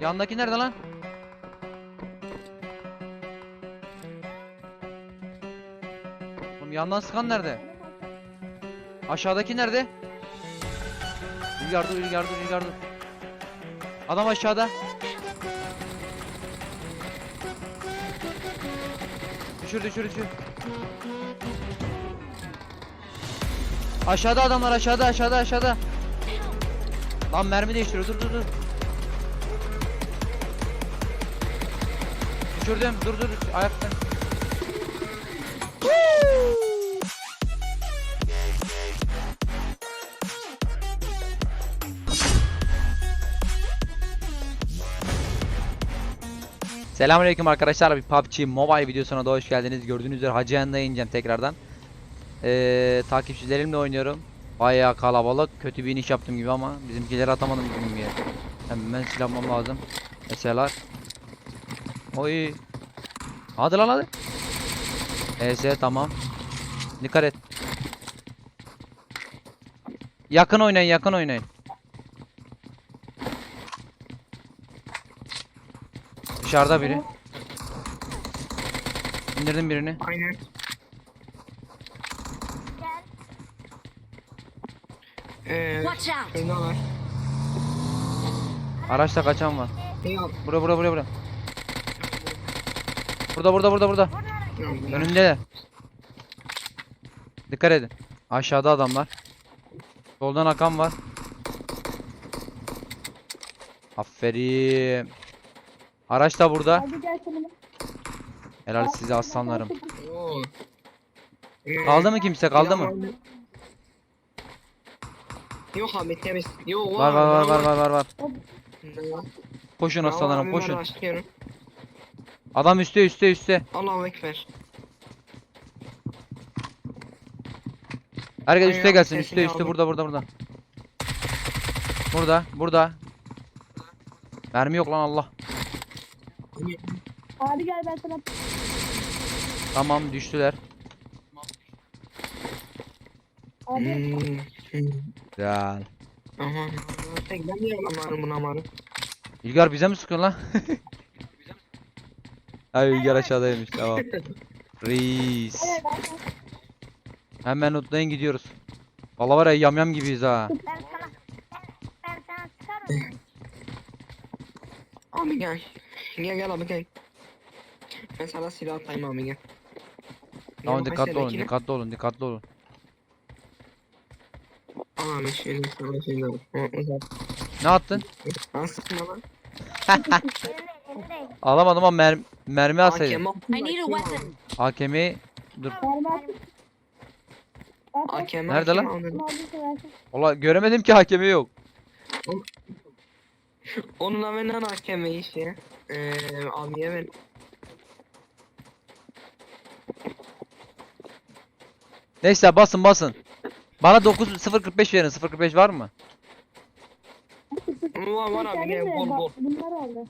Yandaki nerede lan? Oğlum yandan sıkan nerede? Aşağıdaki nerede? Rüzgar dur, rüzgar dur, rüzgar dur. Adam aşağıda. Düşür, düşür, düşür. Aşağıda adamlar, aşağıda, aşağıda, aşağıda. Lan mermi değiştiriyor, dur, dur, dur. Düşürdüm, dur, dur, ayakta. Selamünaleyküm arkadaşlar. Bir PUBG Mobile videosuna da hoş geldiniz. Gördüğünüz üzere Hacı Yanı'na ineceğim tekrardan. Ee, takipçilerimle oynuyorum. Bayağı kalabalık. Kötü bir iniş yaptım gibi ama bizimkileri atamadım gibi. Hemen silahmam lazım. Mesela. Oy. Hadi lan hadi. ES tamam. Dikkat et. Yakın oynayın, yakın oynayın. Dışarıda biri. İndirdim birini. Aynen. Ee, Watch out! Araçta kaçan var. Yap? Bura bura bura bura. Burada burada burada burada. Önümdeler. Dikkat edin. Aşağıda adamlar. Soldan akan var. Aferin. Araç da burada. Hadi gel seninle. Helal size aslanlarım. Kaldı mı kimse kaldı mı? Yok abi temiz. Yok Var var var var var var var. Koşun aslanlarım koşun. Adam üstte üstte üstte. Allahu Ekber. Herkes Aynen, üste gelsin. Üste üste aldım. burada burada burada. Burada burada. Mermi yok lan Allah. Hadi gel ben sana. Tamam düştüler. Abi Hmm. Aha. Tek ben bunu amarım? İlgar bize mi sıkıyorsun lan? Ay İlgar aşağıdaymış tamam. Reis. ben. Hemen utlayın gidiyoruz. Valla var ya yamyam gibiyiz ha. Ben sana. Ben sana sıkarım. Abi gel. Gel gel abi gel. Ben sana silah atayım abi gel. Tamam Gel, dikkatli olun dikkatli olun dikkatli olun. Abi şöyle sana uzat. Ne attın? Lan sıkma lan. Alamadım ama mer mermi atsaydın. Hakem I need a weapon. Hakemi dur. Hakem Nerede lan? abi. Valla göremedim ki hakemi yok. Onunla benden hakeme işte. Eee abiye ben. Neyse basın basın. Bana 9 045 verin. 045 var mı? Var var abi bol bol. Bunlar aldı.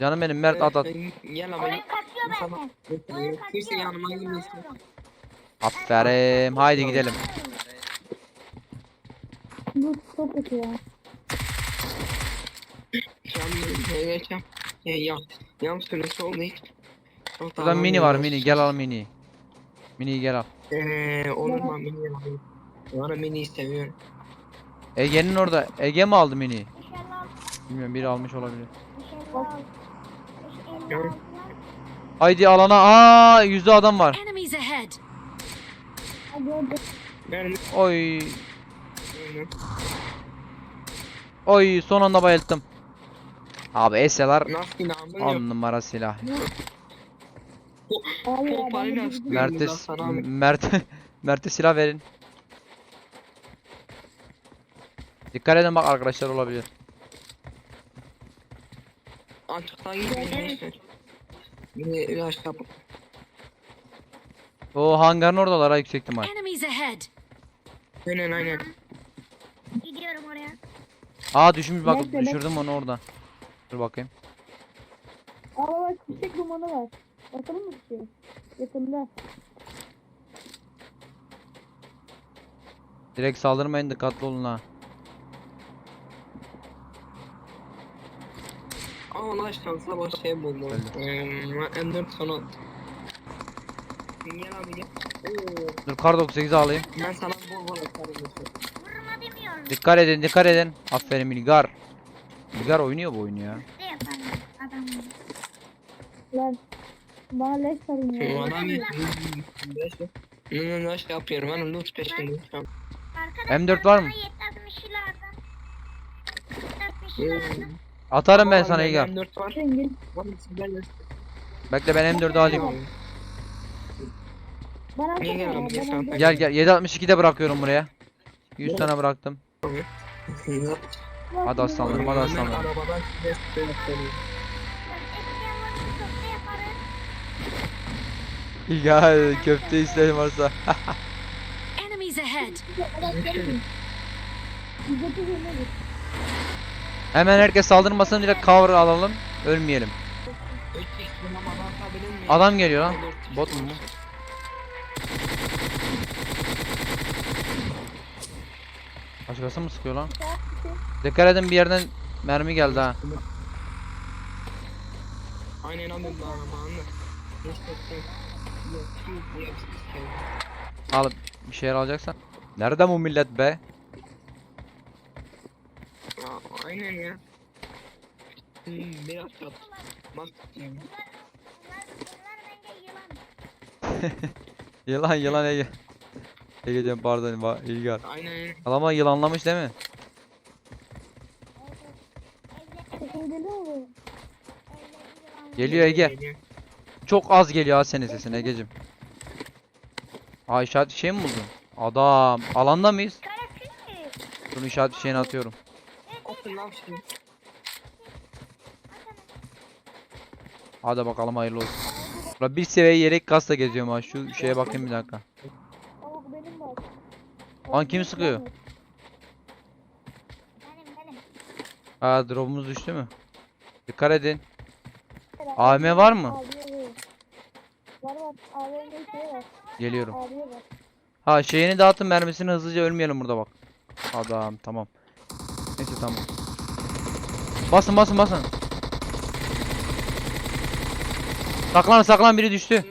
Canım benim Mert at at. Gel abi. Oyun kaçıyor. Kimse yanıma gelmesin. Aferin. Haydi gidelim. Bu çok kötü ya. Canım geçeceğim. Ya ya. Yam süresi oldu hiç. Burada mini var mini. Gel al mini. Mini'yi gel al. Eee olur mu mini alayım. Bana mini'yi seviyorum. Ege'nin orada. Ege mi aldı mini? İnşallah. Bilmiyorum biri almış olabilir. İnşallah. Haydi alana. Aa yüzde adam var. Enemies ahead! Oy. Oy son anda bayılttım. Abi eseler? 10 numara silah. Mert'e burada sana abi. Mert Mert'e silah verin. Dikkat edin bak arkadaşlar olabilir. Açıktan gitmeyin. Yine ilaç kapı. O hangarın oradalar ha yüksek ihtimal. Enemies ahead! Aynen aynen. gidiyorum oraya. Aa düşmüş bak Bekle, düşürdüm onu orada. Dur bakayım. Aa bak çiçek dumanı var. Bakalım mı bir şey? Yakında. Direkt saldırmayın dikkatli olun ha. Aa lan şansla baş şey buldum. Ee, M4 sana. Gel abi gel. Oo, Dur kar 98'i alayım. ben sana bol bol atarım. Vurma demiyorum. Dikkat edin dikkat edin. Aferin İlgar. İlgar oynuyor bu oyunu ya. Ne yapalım adam? Lan. Bana leş sarın ya. Adam ne ne şey yapıyorum ben loot. Arkadaşlar M4 var mı? bana 70 lazım. 70 lazım. Atarım ben sana İlgar. M4 var. Sen gel. Var mı sizlerle? Bekle ben M4'ü alayım. Bana Niye ya, gelmedin bana sen? atsana. Gel gel 762'de bırakıyorum buraya. 100 tane bıraktım. Hadi aslanlarım hadi aslanlarım. Arabadan yapıyorum. Ekmeğe varıp köfte istedim varsa. Enemies ahead! Gelmiyor. 130 yılına git. Hemen herkes saldırmasın direkt cover alalım. Ölmeyelim. Adam geliyor lan. Bot mu? Başkası mı sıkıyor lan? Dikkat edin bir yerden mermi geldi ha. Aynen abi. Al bir şeyler alacaksan. Nerede bu millet be? Aynen ya. Hmm, biraz çat. Bak. Bunlar, bunlar bence yılan. Yılan yılan Ege. Ege diyorum pardon va- İlgar. Aynen. Adama yılanlamış değil mi? Geliyor Ege. Çok az geliyor ha senin sesin Ege'cim. Aa işaret şey mi buldun? Adam. Alanda mıyız? Dur işaret şeyini atıyorum. Atın lan şimdi. Hadi bakalım hayırlı olsun. Ulan bir seviye yelek kasla geziyorum ha. Şu şeye bakayım bir dakika. Ama bu benim var. Lan kim sıkıyor? Benim benim. Aa drop'umuz düştü mü? Dikkat edin. AVM var mı? Abiye var. Var. AVM'de şey var. Geliyorum. Ha şeyini dağıtın mermisini hızlıca ölmeyelim burada bak. Adam tamam. Neyse tamam. Basın basın basın. Saklan saklan biri düştü.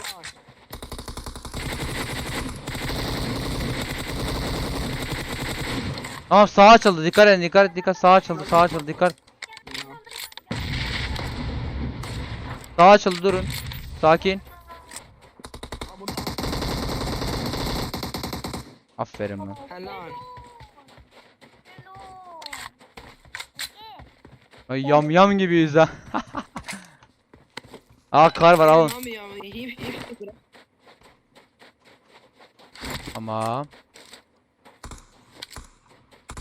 Tamam sağa açıldı dikkat edin dikkat et dikkat sağa açıldı sağa açıldı dikkat. Sağa açıldı durun. Sakin. Aferin lan. Helal. Hello. Ege. Ay yam yam gibiyiz ha. Aa kar var alın. Abi ya. Tamam.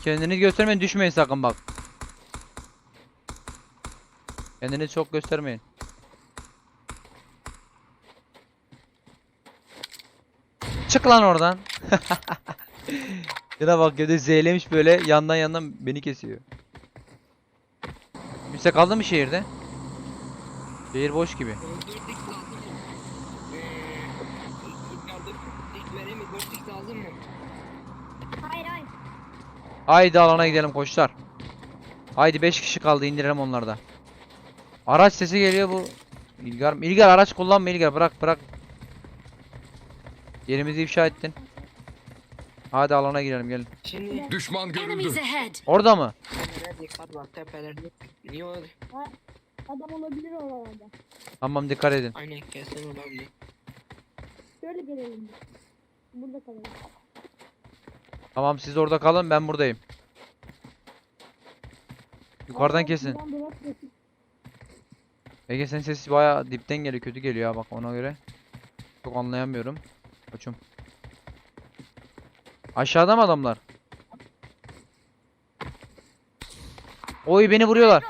Kendinizi göstermeyin düşmeyin sakın bak. Kendinizi çok göstermeyin. Çık lan oradan. ya da bak da zeylemiş böyle yandan yandan beni kesiyor. Kimse kaldı mı şehirde? Şehir boş gibi. Hayır hayır. Haydi alana gidelim koçlar. Haydi 5 kişi kaldı indirelim onları da. Araç sesi geliyor bu. İlgar, İlgar araç kullanma İlgar bırak bırak. Yerimizi ifşa ettin. Hadi alana girelim gelin. Şimdi Düşman görüldü. Orada mı? Tepelerde dikkat var tepelerde. Niye öyle? Adam olabilir oralarda. Tamam dikkat edin. Aynen kesin olabilir. Şöyle gelelim. Burada kalalım. Tamam siz orada kalın ben buradayım. Yukarıdan kesin. buradan dolap kesin. Ege senin sesi baya dipten geliyor kötü geliyor ha bak ona göre. Çok anlayamıyorum. Koçum. Aşağıda mı adamlar? Oy beni vuruyorlar.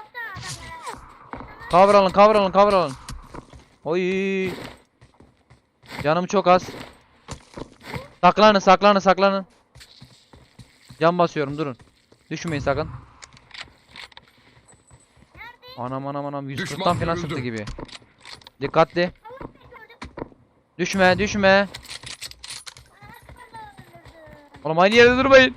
Cover alın cover alın cover alın. Oy. Canım çok az. Saklanın saklanın saklanın. Can basıyorum durun. Düşmeyin sakın. Anam anam anam 140'tan Düşman falan sıktı gibi. Dikkatli. Düşme düşme. Oğlum aynı yerde durmayın.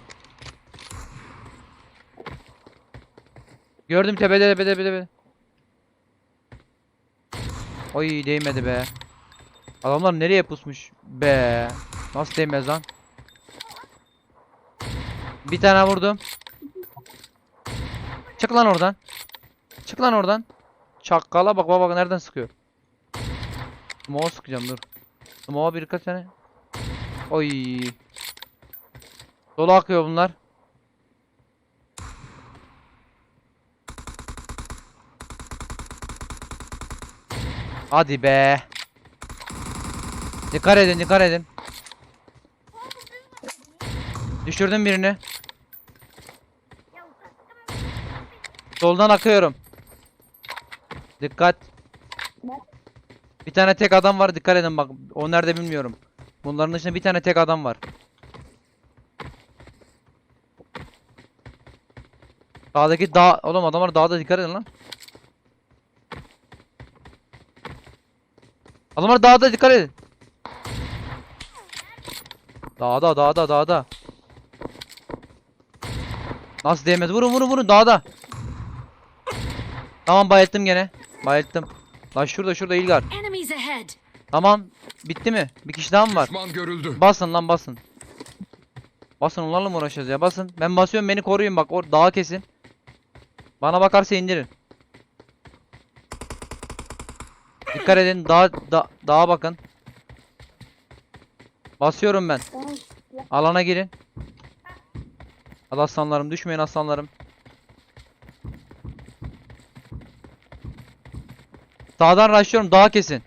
Gördüm tepede tepede tepede. Oy değmedi be. Adamlar nereye pusmuş be. Nasıl değmez lan? Bir tane vurdum. Çık lan oradan. Çık lan oradan. Çakkala bak bak nereden sıkıyor. Smoke'a sıkacağım dur. Smoke'a birkaç tane. Oy. Dolu akıyor bunlar. Hadi be. Dikkat edin dikkat edin. Düşürdüm birini. Soldan akıyorum. Dikkat. Bir tane tek adam var dikkat edin bak. O nerede bilmiyorum. Bunların dışında bir tane tek adam var. Dağdaki dağ... Oğlum adamlar dağda dikkat edin lan. Adamlar dağda dikkat edin. Dağda dağda dağda. Nasıl değmez? Vurun vurun vurun dağda. Tamam bayılttım gene. Bayılttım. Lan şurada şurada İlgar. Tamam. Bitti mi? Bir kişi daha mı var? Düşman görüldü. Basın lan basın. Basın onlarla mı uğraşacağız ya? Basın. Ben basıyorum beni koruyun bak. Or dağa kesin. Bana bakarsa indirin. Dikkat edin. Dağ, da dağa bakın. Basıyorum ben. Alana girin. Hadi aslanlarım düşmeyin aslanlarım. Sağdan rushlıyorum dağa kesin.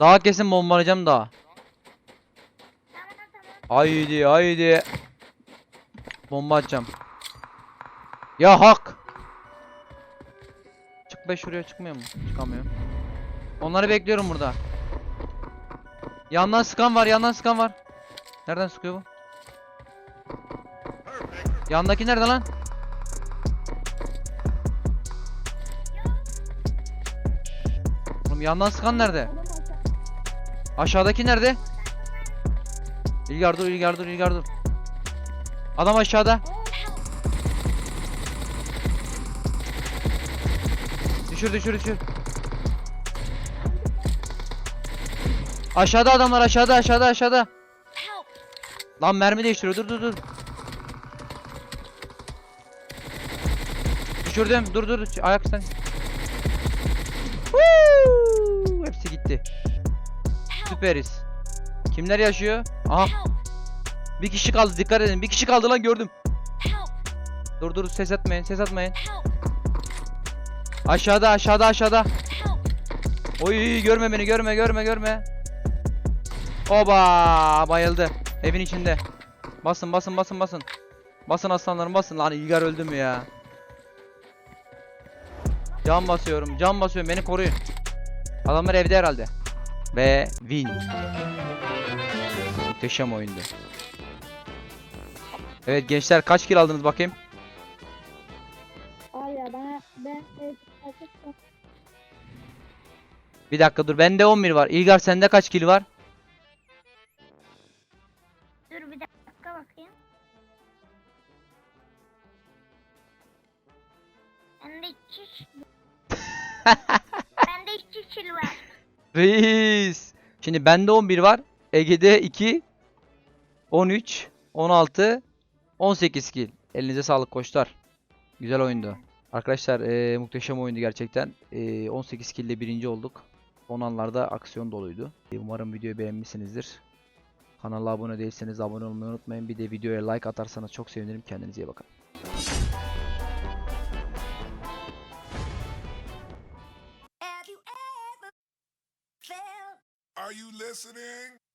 Dağa kesin bombalayacağım tamam. Haydi haydi. Bomba atacağım. Ya hak. Çık be şuraya çıkmıyor mu? Çıkamıyorum. Onları bekliyorum burada. Yandan sıkan var, yandan sıkan var. Nereden sıkıyor bu? Yandaki nerede lan? Oğlum yandan sıkan nerede? Aşağıdaki nerede? İlgar dur, İlgar dur, İlgar dur. Adam aşağıda. Düşür, düşür, düşür. Aşağıda adamlar, aşağıda, aşağıda, aşağıda. Lan mermi değiştiriyor, dur, dur, dur. Düşürdüm, dur, dur, ayak sen. Woo! Hepsi gitti. Süperiz. Kimler yaşıyor? Aha, bir kişi kaldı, dikkat edin. Bir kişi kaldı lan gördüm. Dur dur ses atmayın ses atmayın. Aşağıda aşağıda aşağıda. Oy görme beni görme görme görme. Oba bayıldı. Evin içinde. Basın basın basın basın. Basın aslanlarım basın lan İlgar öldü mü ya? Can basıyorum can basıyorum beni koruyun. Adamlar evde herhalde. Ve win. Muhteşem oyundu. Evet gençler kaç kill aldınız bakayım? Ya bana ben artık Bir dakika dur bende 11 var. İlgar sende kaç kill var? Dur bir dakika bakayım. Bende iki Bende iki kill var. Reis. Şimdi bende 11 var. Ege'de 2 13 16 18 kill. Elinize sağlık koçlar. Güzel oyundu. Arkadaşlar eee, muhteşem oyundu gerçekten. Eee, 18 kill ile birinci olduk. Son anlarda aksiyon doluydu. E, Umarım videoyu beğenmişsinizdir. Kanala abone değilseniz abone olmayı unutmayın. Bir de videoya like atarsanız çok sevinirim. Kendinize iyi bakın. Are you listening?